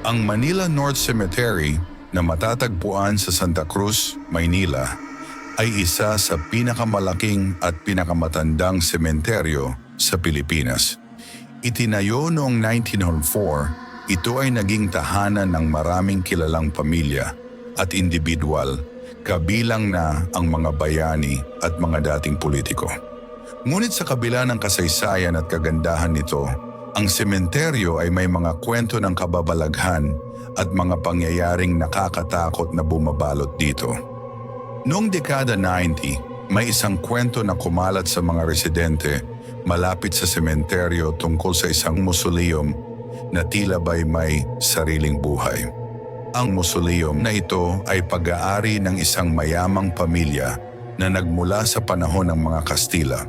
Ang Manila North Cemetery na matatagpuan sa Santa Cruz, Maynila ay isa sa pinakamalaking at pinakamatandang sementeryo sa Pilipinas. Itinayo noong 1904, ito ay naging tahanan ng maraming kilalang pamilya at individual, kabilang na ang mga bayani at mga dating politiko. Ngunit sa kabila ng kasaysayan at kagandahan nito, ang sementeryo ay may mga kwento ng kababalaghan at mga pangyayaring nakakatakot na bumabalot dito. Noong dekada 90, may isang kwento na kumalat sa mga residente malapit sa sementeryo tungkol sa isang musuleum na tila ba'y may sariling buhay. Ang musuleum na ito ay pag-aari ng isang mayamang pamilya na nagmula sa panahon ng mga Kastila.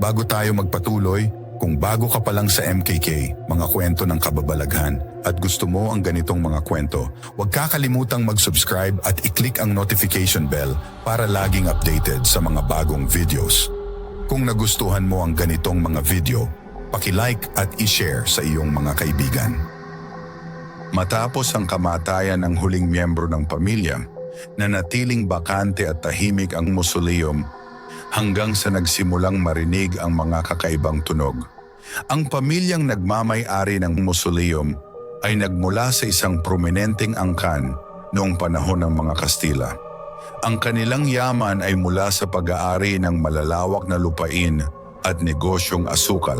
Bago tayo magpatuloy, kung bago ka pa lang sa MKK, mga kwento ng kababalaghan, at gusto mo ang ganitong mga kwento, huwag kakalimutang mag-subscribe at i-click ang notification bell para laging updated sa mga bagong videos. Kung nagustuhan mo ang ganitong mga video, paki-like at i-share sa iyong mga kaibigan. Matapos ang kamatayan ng huling miyembro ng pamilya, nanatiling bakante at tahimik ang mausoleum hanggang sa nagsimulang marinig ang mga kakaibang tunog. Ang pamilyang nagmamay-ari ng mausoleum ay nagmula sa isang prominenteng angkan noong panahon ng mga Kastila. Ang kanilang yaman ay mula sa pag-aari ng malalawak na lupain at negosyong asukal.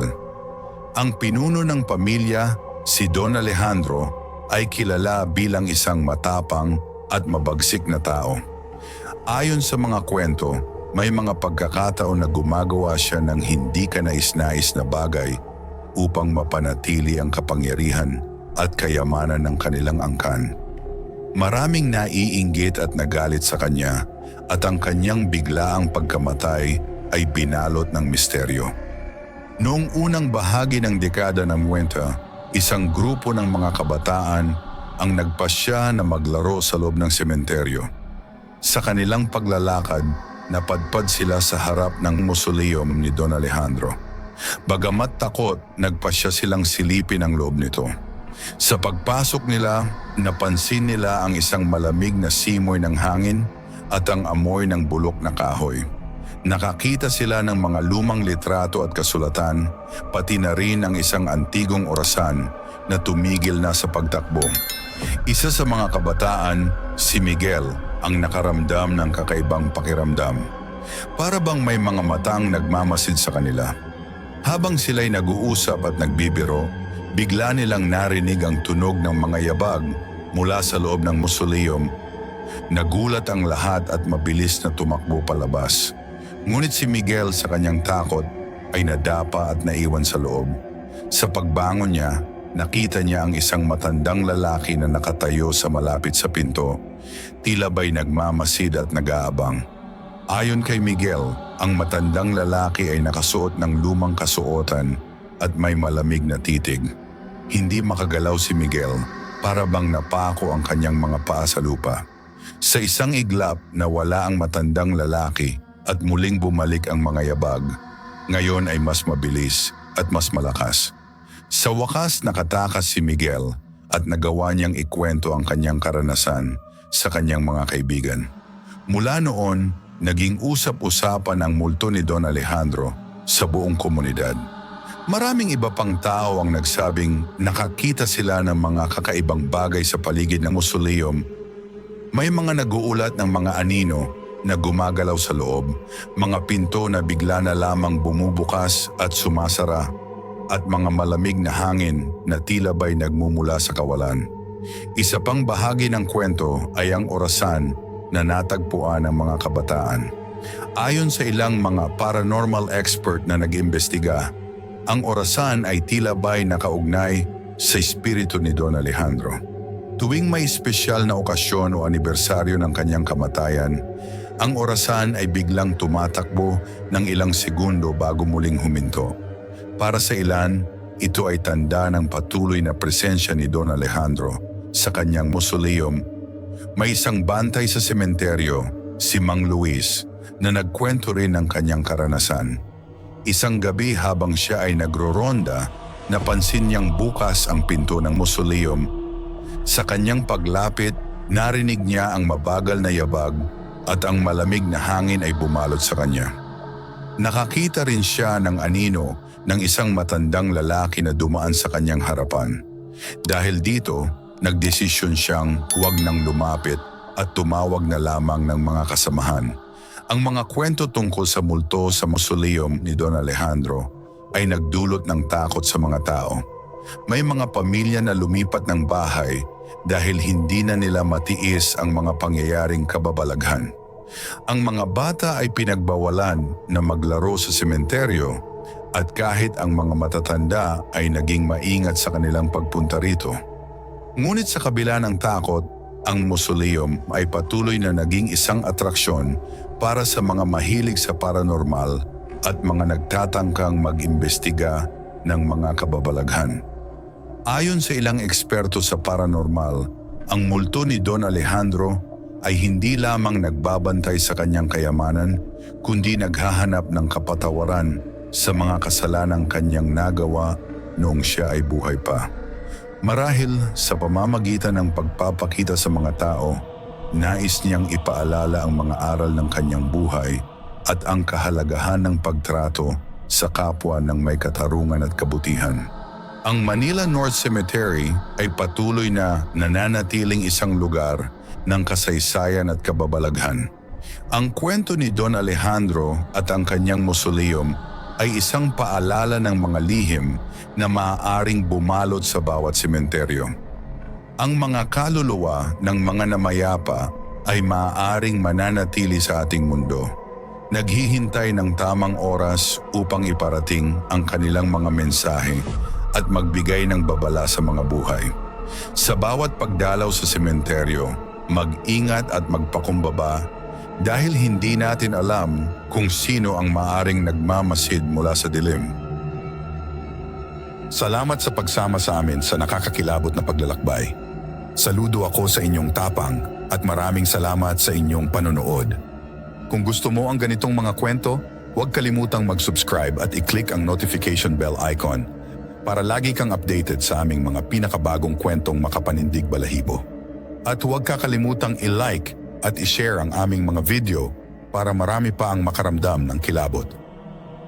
Ang pinuno ng pamilya, si Don Alejandro, ay kilala bilang isang matapang at mabagsik na tao. Ayon sa mga kwento, may mga pagkakataon na gumagawa siya ng hindi ka nais-nais na bagay upang mapanatili ang kapangyarihan at kayamanan ng kanilang angkan. Maraming naiinggit at nagalit sa kanya at ang kanyang biglaang pagkamatay ay binalot ng misteryo. Noong unang bahagi ng dekada ng 90, isang grupo ng mga kabataan ang nagpasya na maglaro sa loob ng sementeryo. Sa kanilang paglalakad, napadpad sila sa harap ng mausoleum ni Don Alejandro. Bagamat takot, nagpasya silang silipin ang loob nito. Sa pagpasok nila, napansin nila ang isang malamig na simoy ng hangin at ang amoy ng bulok na kahoy. Nakakita sila ng mga lumang litrato at kasulatan, pati na rin ang isang antigong orasan na tumigil na sa pagtakbo. Isa sa mga kabataan, si Miguel, ang nakaramdam ng kakaibang pakiramdam. Para bang may mga matang nagmamasid sa kanila. Habang sila'y nag-uusap at nagbibiro, bigla nilang narinig ang tunog ng mga yabag mula sa loob ng mausoleum. Nagulat ang lahat at mabilis na tumakbo palabas. Ngunit si Miguel sa kanyang takot ay nadapa at naiwan sa loob. Sa pagbangon niya, nakita niya ang isang matandang lalaki na nakatayo sa malapit sa pinto. Tila ba'y nagmamasid at nag-aabang. Ayon kay Miguel, ang matandang lalaki ay nakasuot ng lumang kasuotan at may malamig na titig. Hindi makagalaw si Miguel para bang napako ang kanyang mga paa sa lupa. Sa isang iglap na wala ang matandang lalaki at muling bumalik ang mga yabag, ngayon ay mas mabilis at mas malakas. Sa wakas nakatakas si Miguel at nagawa niyang ikwento ang kanyang karanasan sa kanyang mga kaibigan. Mula noon, naging usap-usapan ang multo ni Don Alejandro sa buong komunidad. Maraming iba pang tao ang nagsabing nakakita sila ng mga kakaibang bagay sa paligid ng mausoleum. May mga naguulat ng mga anino na gumagalaw sa loob, mga pinto na bigla na lamang bumubukas at sumasara, at mga malamig na hangin na tila ba'y nagmumula sa kawalan. Isa pang bahagi ng kwento ay ang orasan na natagpuan ng mga kabataan. Ayon sa ilang mga paranormal expert na nag-imbestiga, ang orasan ay tila ba'y nakaugnay sa espiritu ni Don Alejandro. Tuwing may espesyal na okasyon o anibersaryo ng kanyang kamatayan, ang orasan ay biglang tumatakbo ng ilang segundo bago muling huminto. Para sa ilan, ito ay tanda ng patuloy na presensya ni Don Alejandro sa kanyang mausoleum. May isang bantay sa sementeryo, si Mang Luis, na nagkwento rin ng kanyang karanasan. Isang gabi habang siya ay nagro-ronda, napansin niyang bukas ang pinto ng mausoleum. Sa kanyang paglapit, narinig niya ang mabagal na yabag at ang malamig na hangin ay bumalot sa kanya. Nakakita rin siya ng anino ng isang matandang lalaki na dumaan sa kanyang harapan. Dahil dito, nagdesisyon siyang huwag nang lumapit at tumawag na lamang ng mga kasamahan. Ang mga kwento tungkol sa multo sa mausoleum ni Don Alejandro ay nagdulot ng takot sa mga tao. May mga pamilya na lumipat ng bahay dahil hindi na nila matiis ang mga pangyayaring kababalaghan. Ang mga bata ay pinagbawalan na maglaro sa sementeryo at kahit ang mga matatanda ay naging maingat sa kanilang pagpunta rito. Ngunit sa kabila ng takot, ang mausoleum ay patuloy na naging isang atraksyon para sa mga mahilig sa paranormal at mga nagtatangkang mag-imbestiga ng mga kababalaghan. Ayon sa ilang eksperto sa paranormal, ang multo ni Don Alejandro ay hindi lamang nagbabantay sa kanyang kayamanan, kundi naghahanap ng kapatawaran sa mga kasalanang kanyang nagawa noong siya ay buhay pa. Marahil sa pamamagitan ng pagpapakita sa mga tao, nais niyang ipaalala ang mga aral ng kanyang buhay at ang kahalagahan ng pagtrato sa kapwa ng may katarungan at kabutihan. Ang Manila North Cemetery ay patuloy na nananatiling isang lugar ng kasaysayan at kababalaghan. Ang kwento ni Don Alejandro at ang kanyang mausoleum ay isang paalala ng mga lihim na maaaring bumalot sa bawat sementeryo. Ang mga kaluluwa ng mga namayapa ay maaaring mananatili sa ating mundo. Naghihintay ng tamang oras upang iparating ang kanilang mga mensahe at magbigay ng babala sa mga buhay. Sa bawat pagdalaw sa sementeryo, mag-ingat at magpakumbaba dahil hindi natin alam kung sino ang maaring nagmamasid mula sa dilim. Salamat sa pagsama sa amin sa nakakakilabot na paglalakbay. Saludo ako sa inyong tapang at maraming salamat sa inyong panonood. Kung gusto mo ang ganitong mga kwento, huwag kalimutang mag-subscribe at i-click ang notification bell icon para lagi kang updated sa aming mga pinakabagong kwentong makapanindig balahibo. At huwag kakalimutang i-like at i-share ang aming mga video para marami pa ang makaramdam ng kilabot.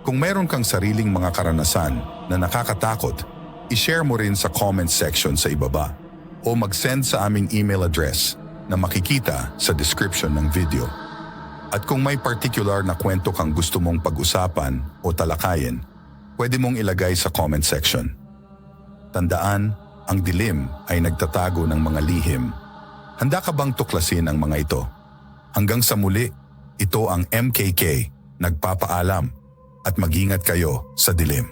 Kung mayroon kang sariling mga karanasan na nakakatakot, i-share mo rin sa comment section sa ibaba o mag-send sa aming email address na makikita sa description ng video. At kung may particular na kwento kang gusto mong pag-usapan o talakayin, pwede mong ilagay sa comment section. Tandaan, ang dilim ay nagtatago ng mga lihim. Handa ka bang tuklasin ang mga ito? Hanggang sa muli, ito ang MKK, nagpapaalam at mag-ingat kayo sa dilim.